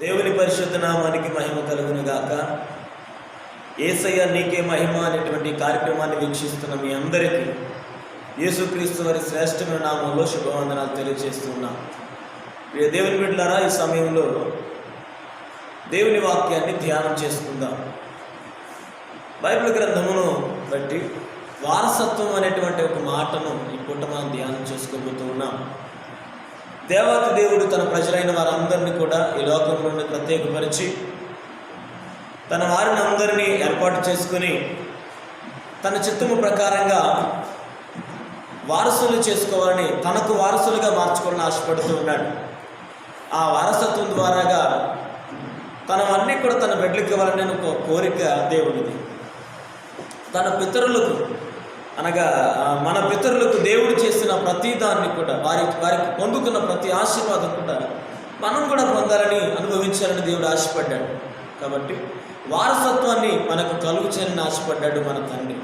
దేవుని పరిశుద్ధ నామానికి మహిమ కలుగును గాక ఏసయ్య నీకే మహిమ అనేటువంటి కార్యక్రమాన్ని వీక్షిస్తున్న మీ అందరికీ యేసుక్రీస్తు వారి శ్రేష్టమైన నామంలో శుభవందనాలు తెలియజేస్తున్నాం. ప్రియ దేవుని బిడ్డలారా ఈ సమయంలో దేవుని వాక్యాన్ని ధ్యానం చేసుకుందాం. బైబిల్ గ్రంథమును బట్టి వారసత్వం అనేటువంటి ఒక మాటను ఈ పూట మనం ధ్యానం చేసుకోబోతూ ఉన్నాం దేవాతి దేవుడు తన ప్రజలైన వారందరినీ కూడా ఈ లోకంలోని ప్రత్యేకపరిచి తన వారిని అందరినీ ఏర్పాటు చేసుకుని తన చిత్తము ప్రకారంగా వారసులు చేసుకోవాలని తనకు వారసులుగా మార్చుకోవాలని ఆశపడుతూ ఉన్నాడు. ఆ వారసత్వం ద్వారాగా తనవన్నీ కూడా తన బిడ్డలకు ఇవ్వాలని ఒక కోరిక దేవుడిది. తన పితరులకు అనగా మన పితరులకు దేవుడు చేసిన ప్రతి దాన్ని కూడా వారి వారికి పొందుకున్న ప్రతి ఆశీర్వాదం కూడా మనం కూడా పొందాలని అనుభవించాలని దేవుడు ఆశపడ్డాడు. కాబట్టి వారసత్వాన్ని మనకు కలుగు చేయాలని ఆశపడ్డాడు మన తండ్రి.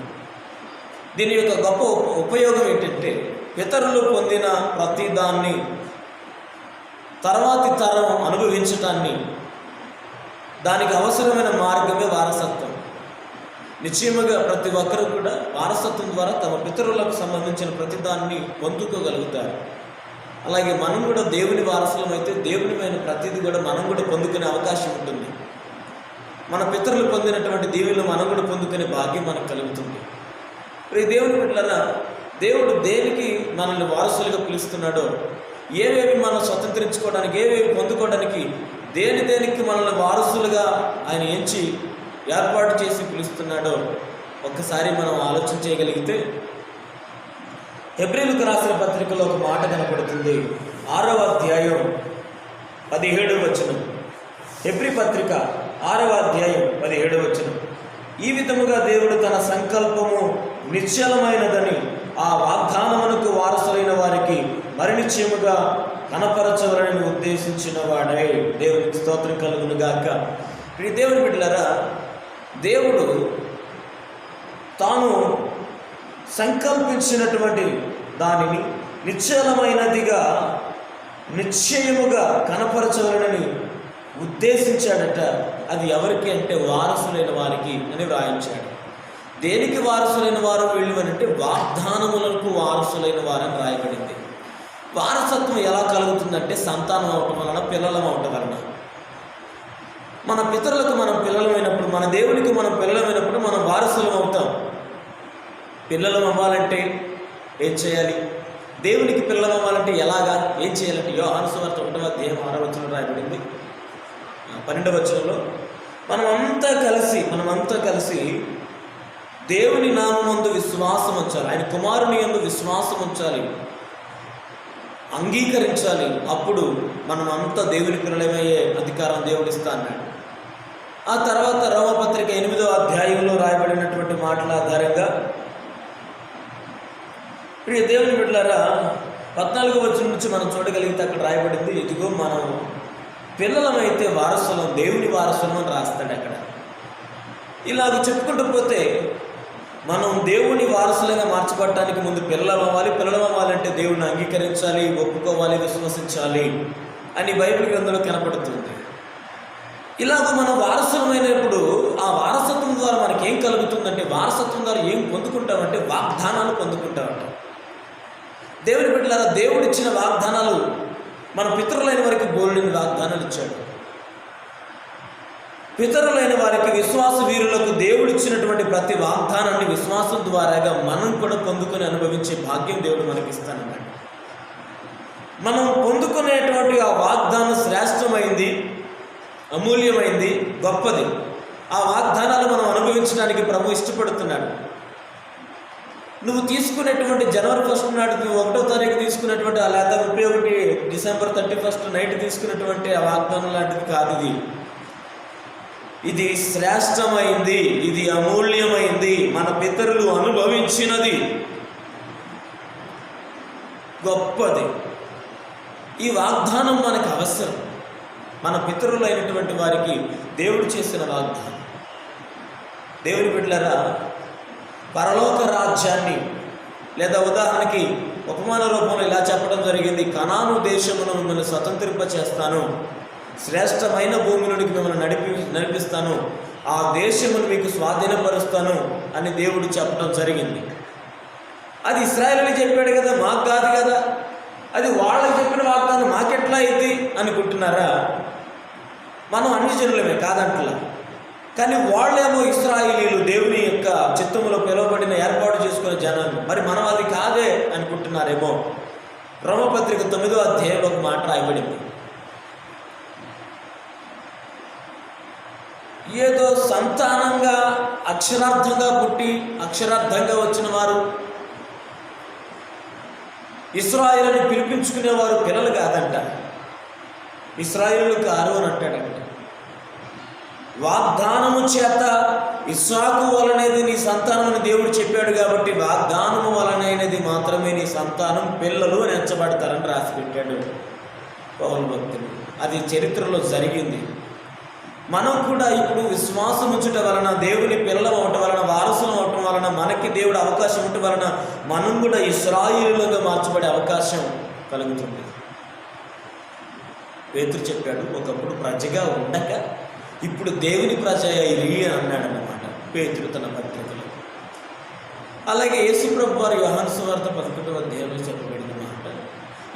దీని యొక్క గొప్ప ఉపయోగం ఏంటంటే పితరులు పొందిన ప్రతి దాన్ని తర్వాతి తరం అనుభవించటాన్ని దానికి అవసరమైన మార్గమే వారసత్వం. నిశ్చయముగా ప్రతి ఒక్కరూ కూడా వారసత్వం ద్వారా తమ పితరులకు సంబంధించిన ప్రతి దాన్ని పొందుకోగలుగుతారు. అలాగే మనం కూడా దేవుని వారసులం అయితే దేవునిమైన ప్రతిదీ కూడా మనం కూడా పొందుకునే అవకాశం ఉంటుంది. మన పితరులు పొందినటువంటి దేవుళ్ళు మనం కూడా పొందుకునే భాగ్యం మనకు కలుగుతుంది. ప్రతి దేవుని బిడ్డలారా దేవుడు దేనికి మనల్ని వారసులుగా పిలుస్తున్నాడో ఏవేవి మనం స్వతంత్రించుకోవడానికి ఏవేవి పొందుకోవడానికి దేని దేనికి మనల్ని వారసులుగా ఆయన ఎంచి ఏర్పాటు చేసి పిలుస్తున్నాడో ఒక్కసారి మనం ఆలోచన చేయగలిగితే హెబ్రిల్కు రాసిన పత్రికలో ఒక మాట కనపడుతుంది. ఆరవ అధ్యాయం పదిహేడు వచనం. హెబ్రి పత్రిక ఆరవ అధ్యాయం పదిహేడు వచనం. ఈ విధముగా దేవుడు తన సంకల్పము నిశ్చలమైనదని ఆ వాగ్దానమునకు వారసులైన వారికి మరి నిశ్చయముగా కనపరచవలని ఉద్దేశించిన వాడై దేవునికి స్తోత్రం కలుగును గాక ఈ దేవుని బిడ్డలరా దేవుడు తాను సంకల్పించినటువంటి దానిని నిశ్చలమైనదిగా నిశ్చయముగా కనపరచవలనని ఉద్దేశించాడట. అది ఎవరికి అంటే వారసులైన వారికి అని వ్రాయించాడు. దేనికి వారసులైన వారు వీళ్ళు అని అంటే వాగ్దానములకు వారసులైన వారని రాయబడింది వారసత్వం ఎలా కలుగుతుందంటే సంతానం అవటం వలన పిల్లలం అవటం వలన. మన పితరులకు మనం పిల్లలమైనప్పుడు మన దేవునికి మనం పిల్లలమైనప్పుడు మనం వారసులం అవుతాం. పిల్లలం అవ్వాలంటే ఏం చేయాలి? దేవునికి పిల్లలం అవ్వాలంటే ఎలాగా? ఏం చేయాలంటే యో ఆనుసువార్త ఉండవ దేహం ఆరవచనం రాయబడింది. పన్నెండవ వచనంలో మనమంతా కలిసి మనమంతా కలిసి దేవుని నామందు విశ్వాసం ఉంచాలి. ఆయన కుమారుని యందు విశ్వాసం ఉంచాలి. అంగీకరించాలి. అప్పుడు మనం అంతా దేవుని పిల్లలమయ్యే అధికారం దేవుడిస్తా అన్నాడు. ఆ తర్వాత రోమపత్రిక ఎనిమిదో అధ్యాయంలో రాయబడినటువంటి మాటల ఆధారంగా ప్రియ దేవుని బిడ్డలారా పద్నాలుగో వచ్చిన నుంచి మనం చూడగలిగితే అక్కడ రాయబడింది ఇదిగో మనం పిల్లలమైతే వారసులం దేవుని వారసులం అని రాస్తాడు అక్కడ. ఇలాగ చెప్పుకుంటూ పోతే మనం దేవుని వారసులుగా మార్చబడటానికి ముందు పిల్లలు అవ్వాలి పిల్లలం అవ్వాలంటే దేవుని అంగీకరించాలి ఒప్పుకోవాలి విశ్వసించాలి అని బైబిల్ గ్రంథంలో కనపడుతుంది. ఇలాగ మనం వారసులమైనప్పుడు ఆ వారసత్వం ద్వారా మనకి ఏం కలుగుతుందంటే వారసత్వం ద్వారా ఏం పొందుకుంటామంటే వాగ్దానాలు పొందుకుంటామంట. దేవుని బిడ్డలారా దేవుడు ఇచ్చిన వాగ్దానాలు మన పితరులైన వారికి బోలుడిని వాగ్దానాలు ఇచ్చాడు. పితరులైన వారికి విశ్వాస వీరులకు దేవుడు ఇచ్చినటువంటి ప్రతి వాగ్దానాన్ని విశ్వాసం ద్వారాగా మనం కూడా పొందుకొని అనుభవించే భాగ్యం దేవుడు మనకి ఇస్తానన్నాడు మనం పొందుకునేటువంటి ఆ వాగ్దానం శ్రేష్టమైంది. అమూల్యమైంది గొప్పది. ఆ వాగ్దానాలు మనం అనుభవించడానికి ప్రభు ఇష్టపడుతున్నాడు. నువ్వు తీసుకునేటువంటి జనవరి ఫస్ట్ నాడు నువ్వు ఒకటో తారీఖు తీసుకున్నటువంటి లేదా ముప్పై ఒకటి డిసెంబర్ థర్టీ ఫస్ట్ నైట్ తీసుకున్నటువంటి ఆ వాగ్దానం లాంటిది కాదు ఇది. ఇది శ్రేష్టమైంది ఇది అమూల్యమైంది మన పితరులు అనుభవించినది. గొప్పది. ఈ వాగ్దానం మనకు అవసరం. మన పితరులైనటువంటి వారికి దేవుడు చేసిన వాగ్దానం. దేవుని బిడ్డలరా పరలోక రాజ్యాన్ని లేదా ఉదాహరణకి ఉపమాన రూపంలో ఇలా చెప్పడం జరిగింది కణాను దేశమును మిమ్మల్ని స్వతంత్రింప చేస్తాను శ్రేష్టమైన భూమిలోనికి మిమ్మల్ని నడిపి నడిపిస్తాను ఆ దేశమును మీకు స్వాధీనపరుస్తాను అని దేవుడు చెప్పడం జరిగింది. అది ఇస్రాయలని చెప్పాడు కదా మాకు కాదు కదా అది వాళ్ళకి చెప్పిన వాగ్దానం మాకెట్లా అయింది అనుకుంటున్నారా? మనం అన్ని జనులమే కాదంటలా కానీ వాళ్ళేమో ఇస్రాయిలీలు దేవుని యొక్క చిత్తంలో పిలువబడిన ఏర్పాటు చేసుకున్న జనాలు మరి మనం అది కాదే అనుకుంటున్నారేమో. రోమపత్రిక తొమ్మిదో అధ్యాయం ఒక మాట రాయబడింది. ఏదో సంతానంగా అక్షరార్థంగా పుట్టి అక్షరార్థంగా వచ్చిన వారు. ఇస్రాయిలని పిలిపించుకునేవారు పిల్లలు కాదంట. ఇస్రాయిలు కారు అని అంటాడంట వాగ్దానము చేత ఇస్సాకు వలనేది నీ సంతానం అని దేవుడు చెప్పాడు కాబట్టి వాగ్దానము వలనైనది మాత్రమే నీ సంతానం పిల్లలు నెచ్చబడతారని ఎంచబడతారని రాసి పెట్టాడు పౌరు భక్తులు. అది చరిత్రలో జరిగింది. మనం కూడా ఇప్పుడు విశ్వాసం ఉంచుట వలన దేవుని పిల్లలు అవటం వలన వారసులు అవటం వలన మనకి దేవుడు అవకాశం ఉండటం వలన మనం కూడా ఇస్రాయిలుగా మార్చబడే అవకాశం కలుగుతుంది. పేతురు చెప్పాడు ఒకప్పుడు ప్రజగా ఉండక ఇప్పుడు దేవుని ప్రజ అయ్యి అని అన్నాడు అనమాట పేతురు తన పత్రికలో. అలాగే యేసుప్రభు వారు వార్త సువార్త పదకొండవ అధ్యాయంలో చెప్పబడిన మాట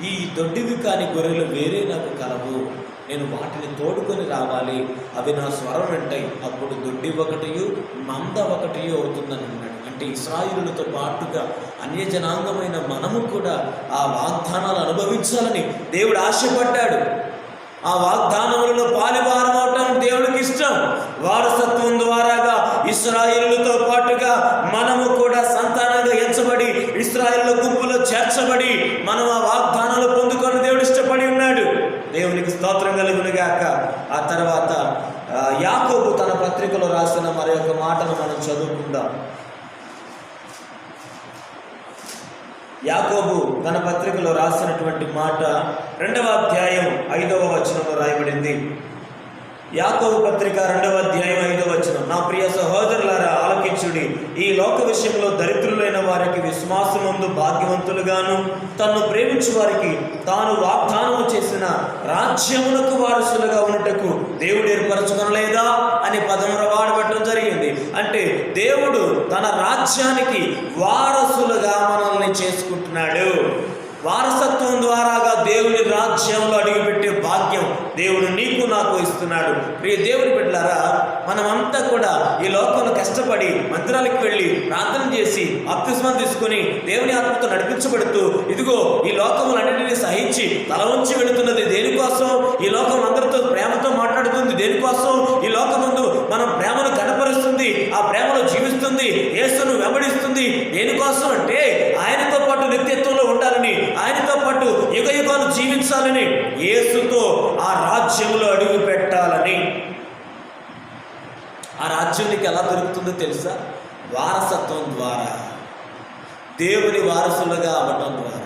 ఈ దొడ్డివి కాని గొర్రెలు వేరే నాకు కలవు. నేను వాటిని తోడుకొని రావాలి. అవి నా స్వరం వింటాయి అప్పుడు దొడ్డి ఒకటియు మంద ఒకటియు అవుతుందని అన్నాడు. అంటే ఇస్రాయిలతో పాటుగా అన్య జనాంగమైన మనము కూడా ఆ వాగ్దానాలు అనుభవించాలని దేవుడు ఆశపడ్డాడు. ఆ వాగ్దానములలో పాలివారం అవటం దేవుడికి ఇష్టం వారసత్వం ద్వారాగా ఇస్రాయిలతో పాటుగా మనము కూడా సంతానంగా ఎంచబడి ఇస్రాయిల్ గుంపులో చేర్చబడి మనం ఆ వాగ్దానాలు పొందుకొని దేవుడు ఇష్టపడి ఉన్నాడు. దేవునికి స్తోత్రం కలుగునుగాక ఆ తర్వాత యాకోబు తన పత్రికలో రాసిన మరి ఒక మాటను మనం చదువుకుందాం. యాకోబు తన పత్రికలో రాసినటువంటి మాట రెండవ అధ్యాయం ఐదవ వచనంలో రాయబడింది. యాకోబు పత్రిక రెండవ అధ్యాయం ఐదవ వచనం. నా ప్రియ సహోదరులారా ఆలకించుడి. ఈ లోక విషయంలో దరిద్రులైన వారికి విశ్వాసమందు భాగ్యవంతులుగాను తన్ను ప్రేమించు వారికి తాను వాగ్దానము చేసిన రాజ్యమునకు వారసులుగా ఉన్నటకు దేవుడు ఏర్పరచుకొనలేదా అని పదముర వాడబట్టడం అంటే దేవుడు తన రాజ్యానికి వారసులుగా మనల్ని చేసుకుంటున్నాడు. వారసత్వం ద్వారాగా దేవుని రాజ్యంలో అడుగుపెట్టే భాగ్యం దేవుడు నీకు నాకు ఇస్తున్నాడు. ప్రియ దేవుని బిడ్డలారా మనమంతా కూడా ఈ లోకంలో కష్టపడి మందిరాలకు వెళ్ళి ప్రార్థన చేసి అప్తిస్మం తీసుకొని దేవుని ఆత్మతో నడిపించబడుతూ ఇదిగో ఈ లోకములన్నింటినీ సహించి తల ఉంచి వెళుతున్నది దేనికోసం ఈ లోకం అందరితో ప్రేమతో మాట్లాడుతుంది దేనికోసం ఈ లోకమందు మనం ప్రేమను కనపరుస్తుంది ఆ ప్రేమలో జీవిస్తుంది యేసును వెంబడిస్తుంది దేనికోసం అంటే ఆయనతో పాటు నిత్యత్వంలో పాటు యుగ యుగాలు జీవించాలని యేసుతో ఆ రాజ్యంలో అడుగు పెట్టాలని. ఆ రాజ్యం నీకు ఎలా దొరుకుతుందో తెలుసా? వారసత్వం ద్వారా దేవుని వారసులుగా అవ్వటం ద్వారా.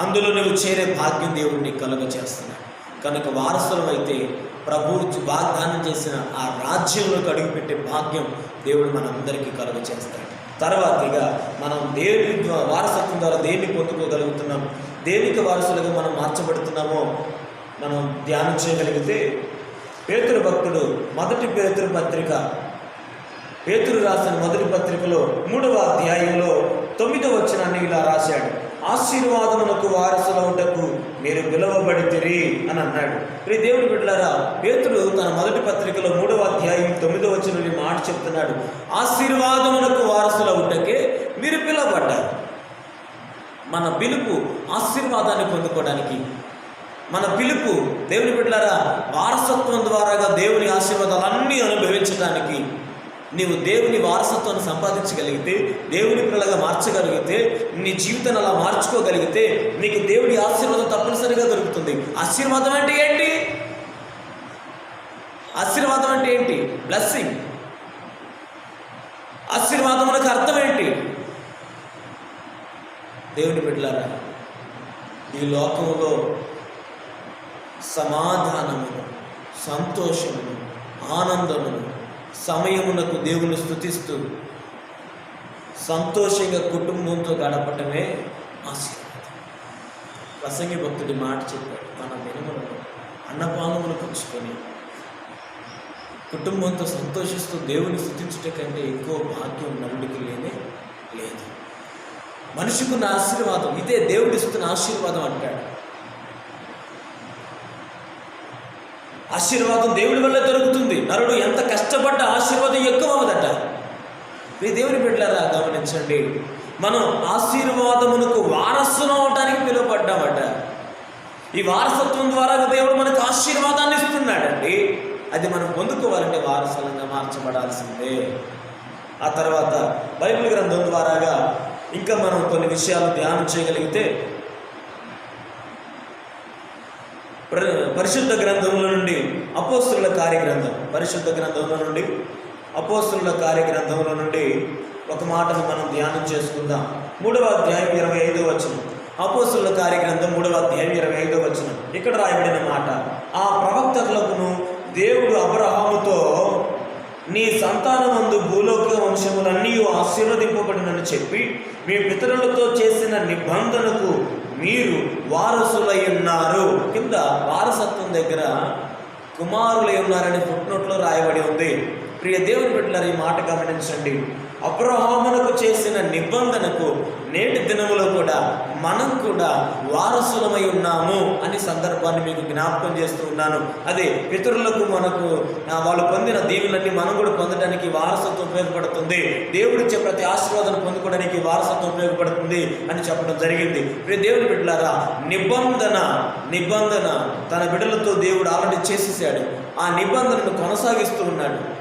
అందులో నువ్వు చేరే భాగ్యం దేవుడిని కలుగ చేస్తున్నాడు. కనుక వారసులు అయితే ప్రభు వాగ్దానం చేసిన ఆ రాజ్యంలోకి అడుగుపెట్టే భాగ్యం దేవుడు మనందరికీ కలుగ చేస్తాడు. తర్వాతగా మనం దేవుని వారసత్వం ద్వారా దేన్ని పొందుకోగలుగుతున్నాం. దేనికి వారసులుగా మనం మార్చబడుతున్నామో మనం ధ్యానం చేయగలిగితే పేతురు భక్తుడు మొదటి పేతురు పత్రిక పేతురు రాసిన మొదటి పత్రికలో మూడవ అధ్యాయంలో తొమ్మిదవ వచనాన్ని ఇలా రాశాడు. ఆశీర్వాదమునకు ఉండకు మీరు పిలువబడితిరి అని అన్నాడు. ప్రియ దేవుని బిడ్డలారా పేతుడు తన మొదటి పత్రికలో మూడవ అధ్యాయం తొమ్మిదవ వచ్చిన మాట చెప్తున్నాడు. ఆశీర్వాదమునకు ఉండకే మీరు పిలువబడ్డారు. మన పిలుపు ఆశీర్వాదాన్ని పొందుకోవడానికి మన పిలుపు దేవుని బిడ్డలారా వారసత్వం ద్వారాగా దేవుని ఆశీర్వాదాలన్నీ అనుభవించడానికి నీవు దేవుని వారసత్వాన్ని సంపాదించగలిగితే దేవుని పిల్లగా మార్చగలిగితే నీ జీవితాన్ని అలా మార్చుకోగలిగితే నీకు దేవుడి ఆశీర్వాదం తప్పనిసరిగా దొరుకుతుంది. ఆశీర్వాదం అంటే ఏంటి? ఆశీర్వాదం అంటే ఏంటి? బ్లెస్సింగ్ ఆశీర్వాదం అనకు అర్థం ఏంటి? దేవుని బిడ్డలారా ఈ లోకంలో సమాధానమును సంతోషమును ఆనందమును సమయమునకు దేవుని స్థుతిస్తూ సంతోషంగా కుటుంబంతో గడపటమే ఆశీర్వాదం. ప్రసంగి భక్తుడి మాట చెప్పాడు. మన దినములలో అన్నపానములు పంచుకొని కుటుంబంతో సంతోషిస్తూ దేవుని స్థుతించుట కంటే ఎక్కువ భాగ్యం నరుడికి లేనే లేదు. మనిషికున్న ఆశీర్వాదం ఇదే దేవుడిస్తున్న ఆశీర్వాదం అంటాడు. ఆశీర్వాదం దేవుడి వల్ల దొరుకుతుంది. నరుడు ఎంత కష్టపడ్డ ఆశీర్వాదం ఎక్కువ అవదట మీ దేవుని బిడ్డలారా గమనించండి. మనం ఆశీర్వాదమునకు వారసులు అవడానికి పిలువబడ్డామట. ఈ వారసత్వం ద్వారా దేవుడు మనకు ఆశీర్వాదాన్ని ఇస్తున్నాడండి. అది మనం పొందుకోవాలంటే వారసులంగా మార్చబడాల్సిందే. ఆ తర్వాత బైబిల్ గ్రంథం ద్వారాగా ఇంకా మనం కొన్ని విషయాలు ధ్యానం చేయగలిగితే ప్ర- పరిశుద్ధ గ్రంథంలో నుండి అపోస్తుల కార్యగ్రంథం. పరిశుద్ధ గ్రంథంలో నుండి అపోస్తుల కార్యగ్రంథంలో నుండి ఒక మాటను మనం ధ్యానం చేసుకుందాం. మూడవ అధ్యాయం ఇరవై ఐదో వచ్చిన అపోస్తుల కార్యగ్రంథం మూడవ అధ్యాయం ఇరవై ఐదో వచ్చిన ఇక్కడ రాయబడిన మాట ఆ ప్రవక్తకులకును దేవుడు అబ్రహాముతో నీ సంతానమందు భూలోక వంశములన్నీ ఆశీర్వదింపబడినని చెప్పి మీ పితరులతో చేసిన నిబంధనకు మీరు వారసులై ఉన్నారు. కింద వారసత్వం దగ్గర కుమారులై ఉన్నారని ఫుట్నోట్లో రాయబడి ఉంది. ప్రియ దేవుని బిడ్డలారు ఈ మాట గమనించండి. అబ్రహామునకు చేసిన నిబంధనకు నేటి దినములో కూడా మనం కూడా వారసులమై ఉన్నాము అనే సందర్భాన్ని మీకు జ్ఞాపకం చేస్తూ ఉన్నాను. అదే పితరులకు మనకు వాళ్ళు పొందిన దీవులన్నీ మనం కూడా పొందడానికి వారసత్వం ఉపయోగపడుతుంది. దేవుడిచ్చే ప్రతి ఆశీర్వాదం పొందుకోవడానికి వారసత్వం ఉపయోగపడుతుంది అని చెప్పడం జరిగింది. ప్రియ దేవుని బిడ్డలారా నిబంధన నిబంధన తన బిడ్డలతో దేవుడు ఆల్రెడీ చేసేసాడు. ఆ నిబంధనను కొనసాగిస్తూ ఉన్నాడు.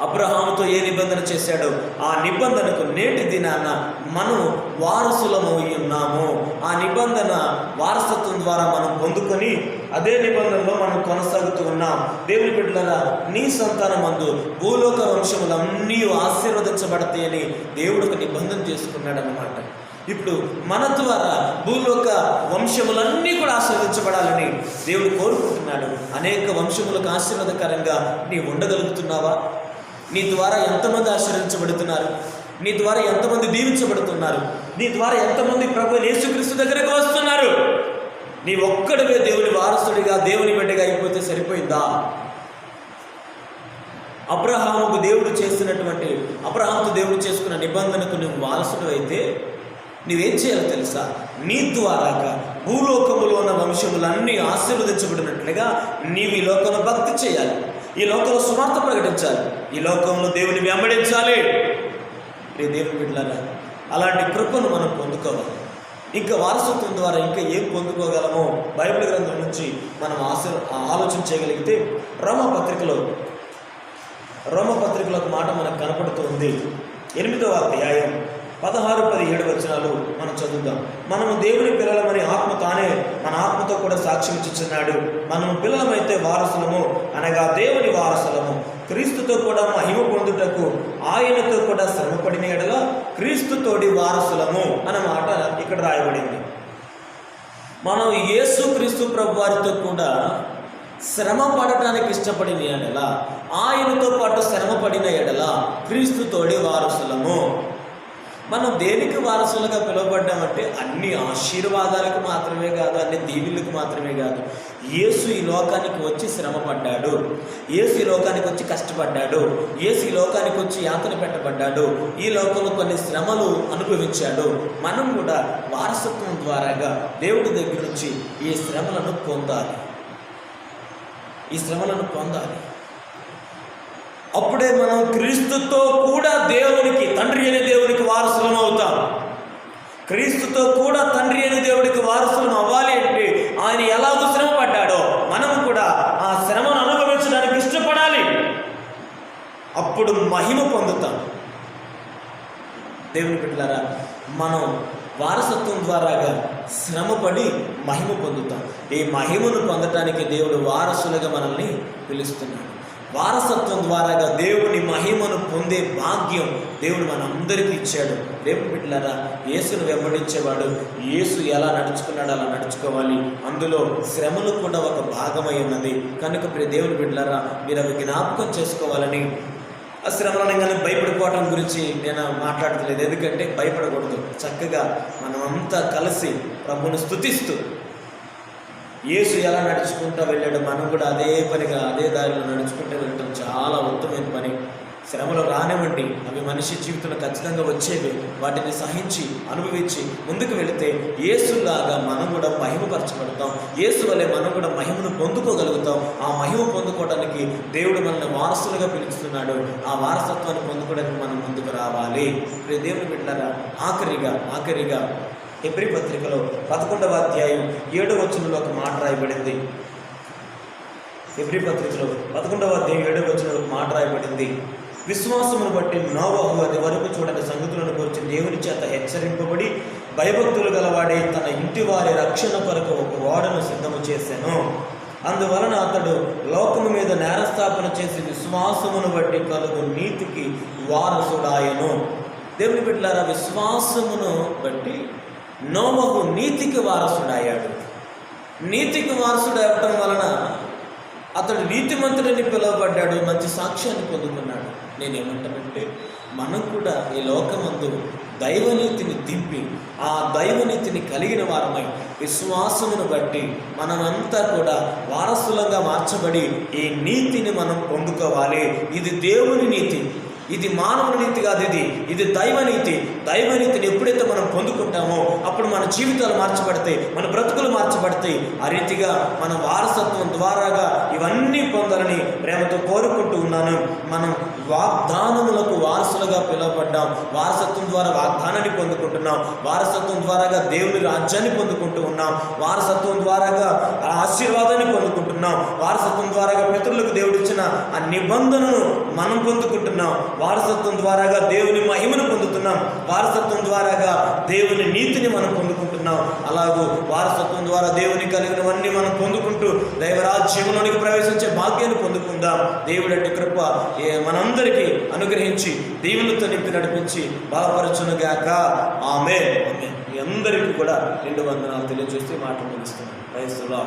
అబ్రహాముతో ఏ నిబంధన చేశాడో ఆ నిబంధనకు నేటి దినాన మనం వారసులమై ఉన్నాము. ఆ నిబంధన వారసత్వం ద్వారా మనం పొందుకొని అదే నిబంధనలో మనం కొనసాగుతూ ఉన్నాం. దేవుని బిడ్డలారా నీ సంతానమందు భూలోక వంశములన్నీ ఆశీర్వదించబడతాయని దేవుడు ఒక నిబంధన చేసుకున్నాడు ఇప్పుడు మన ద్వారా భూలోక వంశములన్నీ కూడా ఆశీర్వదించబడాలని దేవుడు కోరుకుంటున్నాడు. అనేక వంశములకు ఆశీర్వాదకరంగా నీ ఉండగలుగుతున్నావా? నీ ద్వారా ఎంతమంది ఆశ్రయించబడుతున్నారు? నీ ద్వారా ఎంతమంది దీవించబడుతున్నారు? నీ ద్వారా ఎంతమంది ప్రభు యేసుక్రీస్తు దగ్గరకు వస్తున్నారు? నీ ఒక్కడివే దేవుని వారసుడిగా దేవుని బిడ్డగా అయిపోతే సరిపోయిందా? అబ్రహాముకు దేవుడు చేసినటువంటి అబ్రహాముకు దేవుడు చేసుకున్న నిబంధనకు నువ్వు వారసుడు అయితే నువ్వేం చేయాలో తెలుసా? నీ ద్వారాగా భూలోకములో ఉన్న వంశములన్నీ ఆశీర్వదించబడినట్లుగా నీవు ఈ లోకంలో భక్తి చేయాలి. ఈ లోకంలో సువార్త ప్రకటించాలి. ఈ లోకంలో దేవుని వెంబడించాలి. రే దేవుని బిడ్డలారా అలాంటి కృపను మనం పొందుకోవాలి. ఇంకా వారసత్వం ద్వారా ఇంకా ఏం పొందుకోగలమో బైబిల్ గ్రంథం నుంచి మనం ఆశ ఆలోచన చేయగలిగితే రోమ పత్రికలో రోమ పత్రికలో ఒక మాట మనకు కనపడుతుంది ఎనిమిదవ అధ్యాయం. పదహారు పదిహేడు వచనాలు మనం చదువుదాం మనము దేవుని పిల్లలమని ఆత్మ తానే మన ఆత్మతో కూడా సాక్ష్యం ఇచ్చుచున్నాడు. మనము పిల్లలమైతే వారసులము అనగా దేవుని వారసులము. క్రీస్తుతో కూడా మహిమ పొందుటకు ఆయనతో కూడా శ్రమపడిన ఎడల క్రీస్తుతోడి వారసులము అన్న మాట ఇక్కడ రాయబడింది. మనం యేసు క్రీస్తు ప్రభు వారితో కూడా శ్రమ పడటానికి ఇష్టపడిన ఎడల ఆయనతో పాటు శ్రమ పడిన ఎడల క్రీస్తుతోడి వారసులము. మనం దేనికి వారసులుగా పిలువబడ్డామంటే అన్ని ఆశీర్వాదాలకు మాత్రమే కాదు అన్ని దీవులకు మాత్రమే కాదు. యేసు ఈ లోకానికి వచ్చి శ్రమ పడ్డాడు యేసు ఈ లోకానికి వచ్చి కష్టపడ్డాడు. యేసు ఈ లోకానికి వచ్చి యాతన పెట్టబడ్డాడు. ఈ లోకంలో కొన్ని శ్రమలు అనుభవించాడు. మనం కూడా వారసత్వం ద్వారాగా దేవుడి దగ్గర నుంచి ఈ శ్రమలను పొందాలి. ఈ శ్రమలను పొందాలి. అప్పుడే మనం క్రీస్తుతో కూడా దేవునికి తండ్రి అనే దేవునికి వారసులం అవుతాం. క్రీస్తుతో కూడా తండ్రి అనే దేవుడికి వారసులం అవ్వాలి అంటే ఆయన ఎలాగో శ్రమ పడ్డాడో మనం కూడా ఆ శ్రమను అనుభవించడానికి ఇష్టపడాలి. అప్పుడు మహిమ పొందుతాం. దేవుని బిడ్డలారా మనం వారసత్వం ద్వారాగా శ్రమపడి మహిమ పొందుతాం. ఈ మహిమను పొందటానికి దేవుడు వారసులుగా మనల్ని పిలుస్తున్నాడు. వారసత్వం ద్వారాగా దేవుని మహిమను పొందే భాగ్యం దేవుడు మనందరికీ ఇచ్చాడు. రేపు బిడ్డలారా యేసును వెంబడించేవాడు యేసు ఎలా నడుచుకున్నాడో అలా నడుచుకోవాలి. అందులో శ్రమలు కూడా ఒక భాగమై ఉన్నది. కనుక ప్రియ దేవుని బిడ్డలారా మీరు అవి జ్ఞాపకం చేసుకోవాలని ఆ శ్రమలను కానీ భయపడిపోవటం గురించి నేను మాట్లాడట్లేదు ఎందుకంటే భయపడకూడదు. చక్కగా మనమంతా కలిసి ప్రభుని స్థుతిస్తూ యేసు ఎలా నడుచుకుంటూ వెళ్ళాడు మనం కూడా అదే పనిగా అదే దారిలో నడుచుకుంటూ వెళ్ళడం చాలా ఉత్తమైన పని. శ్రమలు రానివ్వండి. అవి మనిషి జీవితంలో ఖచ్చితంగా వచ్చేవి. వాటిని సహించి అనుభవించి ముందుకు వెళితే యేసులాగా మనం కూడా మహిమపరచబడతాం. యేసు వలె మనం కూడా మహిమను పొందుకోగలుగుతాం. ఆ మహిమ పొందుకోవడానికి దేవుడు మనల్ని వారసులుగా పిలుస్తున్నాడు. ఆ వారసత్వాన్ని పొందుకోవడానికి మనం ముందుకు రావాలి. దేవుని బిడ్డారా ఆఖరిగా ఆఖరిగా ఎబ్రి పత్రికలో పదకొండవ అధ్యాయం ఏడవ వచనంలో ఒక మాట రాయబడింది. ఎబ్రి పత్రికలో పదకొండవ అధ్యాయం ఏడవ వచనంలో ఒక మాట రాయబడింది. విశ్వాసమును బట్టి నోవహు అది వరకు చూడని సంగతులను గురించి దేవుని చేత హెచ్చరింపబడి భయభక్తులు గలవాడే తన ఇంటి వారి రక్షణ కొరకు ఒక ఓడను సిద్ధము చేశాను. అందువలన అతడు లోకము మీద నేరస్థాపన చేసి విశ్వాసమును బట్టి కలుగు నీతికి వారసుడాయను. దేవుని బిడ్డలారా విశ్వాసమును బట్టి నోవహు నీతికి వారసుడయ్యాడు. నీతికి వారసుడు అవ్వటం వలన అతడు నీతిమంతుడిని పిలువబడ్డాడు మంచి సాక్ష్యాన్ని పొందుకున్నాడు నేనేమంటానంటే మనం కూడా ఈ లోకమందు దైవనీతిని దింపి ఆ దైవనీతిని కలిగిన వారమై విశ్వాసమును బట్టి మనమంతా కూడా వారసులంగా మార్చబడి ఈ నీతిని మనం పొందుకోవాలి. ఇది దేవుని నీతి. ఇది మానవ నీతి కాదు ఇది. ఇది దైవ నీతి. దైవ నీతిని ఎప్పుడైతే మనం పొందుకుంటామో అప్పుడు మన జీవితాలు మార్చబడతాయి మన బ్రతుకులు మార్చబడతాయి. ఆ రీతిగా మన వారసత్వం ద్వారాగా ఇవన్నీ పొందాలని ప్రేమతో కోరుకుంటూ ఉన్నాను. మనం వాగ్దానములకు వారసులుగా పిలువబడ్డాం. వారసత్వం ద్వారా వాగ్దానాన్ని పొందుకుంటున్నాం. వారసత్వం ద్వారాగా దేవుని రాజ్యాన్ని పొందుకుంటూ ఉన్నాం. వారసత్వం ద్వారాగా ఆశీర్వాదాన్ని పొందుకుంటున్నాం. వారసత్వం ద్వారాగా పితరులకు దేవుడిచ్చిన ఆ నిబంధనను మనం పొందుకుంటున్నాం. వారసత్వం ద్వారాగా దేవుని మహిమను పొందుతున్నాం. వారసత్వం ద్వారాగా దేవుని నీతిని మనం పొందుకుంటున్నాం. అలాగూ వారసత్వం ద్వారా దేవుని కలిగినవన్నీ మనం పొందుకుంటూ దైవరాజ్యంలోనికి ప్రవేశించే భాగ్యాన్ని పొందుకుందాం. దేవుడి కృప ఏ మనందరికీ అనుగ్రహించి దేవునితో నింపి నడిపించి బలపరచునుగాక. ఆమె మీ అందరికీ కూడా రెండు వందనాలు తెలియజేస్తూ మాటలు ముగిస్తున్నాను. క్రైస్తవులా